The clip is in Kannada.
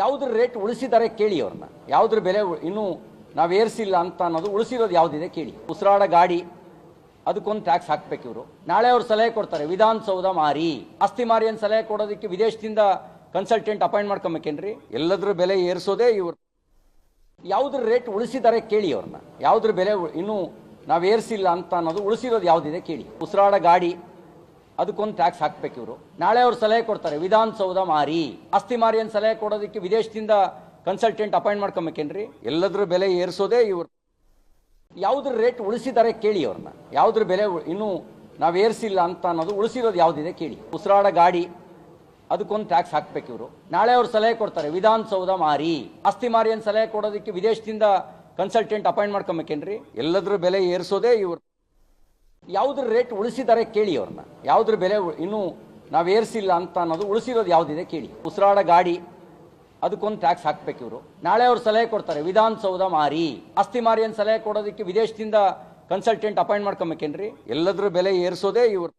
ಯಾವುದ್ರ ರೇಟ್ ಉಳಿಸಿದ್ದಾರೆ ಕೇಳಿ ಅವ್ರನ್ನ. ಯಾವುದ್ರ ಬೆಲೆ ಇನ್ನು ನಾವು ಏರ್ಸಿಲ್ಲ ಅಂತ ಅನ್ನೋದು ಉಳಿಸಿರೋದು ಯಾವುದಿದೆ ಕೇಳಿ. ಉಸಿರಾಡ ಗಾಡಿ, ಅದಕ್ಕೊಂದು ಟ್ಯಾಕ್ಸ್ ಹಾಕ್ಬೇಕು ಇವರು. ನಾಳೆ ಅವ್ರು ಸಲಹೆ ಕೊಡ್ತಾರೆ, ವಿಧಾನಸೌಧ ಮಾರಿ. ಆಸ್ತಿ ಮಾರಿ ಅಂತ ಸಲಹೆ ಕೊಡೋದಕ್ಕೆ ವಿದೇಶದಿಂದ ಕನ್ಸಲ್ಟೆಂಟ್ ಅಪಾಯಿಂಟ್ ಮಾಡ್ಕೊಬೇಕೇನ್ರಿ? ಎಲ್ಲದ್ರ ಬೆಲೆ ಏರಿಸೋದೇ ಇವರು. ಯಾವುದ್ರ ರೇಟ್ ಉಳಿಸಿದ್ದಾರೆ ಕೇಳಿ ಅವ್ರನ್ನ. ಯಾವುದ್ರ ಬೆಲೆ ಇನ್ನೂ ನಾವು ಏರ್ಸಿಲ್ಲ ಅಂತ ಅನ್ನೋದು ಉಳಿಸಿರೋದು ಯಾವುದಿದೆ ಕೇಳಿ. ಉಸಿರಾಡ ಗಾಡಿ ಅದಕ್ಕೊಂದು ಟ್ಯಾಕ್ಸ್ ಹಾಕ್ಬೇಕು ಇವರು. ನಾಳೆ ಅವ್ರು ಸಲಹೆ ಕೊಡ್ತಾರೆ, ವಿಧಾನಸೌಧ ಮಾರಿ. ಆಸ್ತಿ ಮಾರಿ ಅಂತ ಸಲಹೆ ಕೊಡೋದಕ್ಕೆ ವಿದೇಶದಿಂದ ಕನ್ಸಲ್ಟೆಂಟ್ ಅಪಾಯಿಂಟ್ ಮಾಡ್ಕೊಬೇಕೇನ್ರಿ? ಎಲ್ಲದ್ರ ಬೆಲೆ ಏರಿಸೋದೇ ಇವರು. ಯಾವುದ್ರ ರೇಟ್ ಉಳಿಸಿದ್ದಾರೆ ಕೇಳಿ ಅವ್ರನ್ನ. ಯಾವುದ್ರ ಬೆಲೆ ಇನ್ನೂ ನಾವು ಏರಿಸಿಲ್ಲ ಅಂತ ಅನ್ನೋದು ಉಳಿಸಿರೋದು ಯಾವುದಿದೆ ಕೇಳಿ. ಉಸಿರಾಡ ಗಾಡಿ, ಅದಕ್ಕೊಂದು ಟ್ಯಾಕ್ಸ್ ಹಾಕ್ಬೇಕು ಇವರು. ನಾಳೆ ಅವ್ರು ಸಲಹೆ ಕೊಡ್ತಾರೆ, ವಿಧಾನಸೌಧ ಮಾರಿ. ಆಸ್ತಿ ಮಾರಿ ಅಂತ ಸಲಹೆ ಕೊಡೋದಕ್ಕೆ ವಿದೇಶದಿಂದ ಕನ್ಸಲ್ಟೆಂಟ್ ಅಪಾಯಿಂಟ್ ಮಾಡ್ಕೊಬೇಕೇನ್ರಿ? ಎಲ್ಲದ್ರ ಬೆಲೆ ಏರಿಸೋದೇ ಇವರು. ಯಾವುದ್ರ ರೇಟ್ ಉಳಿಸಿದ್ದಾರೆ ಕೇಳಿ ಅವ್ರನ್ನ. ಯಾವುದ್ರ ಬೆಲೆ ಇನ್ನೂ ನಾವು ಏರಿಸಿಲ್ಲ ಅಂತ ಅನ್ನೋದು ಉಳಿಸಿರೋದು ಯಾವುದಿದೆ ಕೇಳಿ. ಉಸಿರಾಡ ಗಾಡಿ, ಅದಕ್ಕೊಂದು ಟ್ಯಾಕ್ಸ್ ಹಾಕ್ಬೇಕು ಇವರು. ನಾಳೆ ಅವ್ರು ಸಲಹೆ ಕೊಡ್ತಾರೆ, ವಿಧಾನಸೌಧ ಮಾರಿ. ಆಸ್ತಿ ಮಾರಿ ಅಂತ ಸಲಹೆ ಕೊಡೋದಕ್ಕೆ ವಿದೇಶದಿಂದ ಕನ್ಸಲ್ಟೆಂಟ್ ಅಪಾಯಿಂಟ್ ಮಾಡ್ಕೊಬೇಕೇನ್ರಿ? ಎಲ್ಲದ್ರ ಬೆಲೆ ಏರಿಸೋದೇ ಇವರು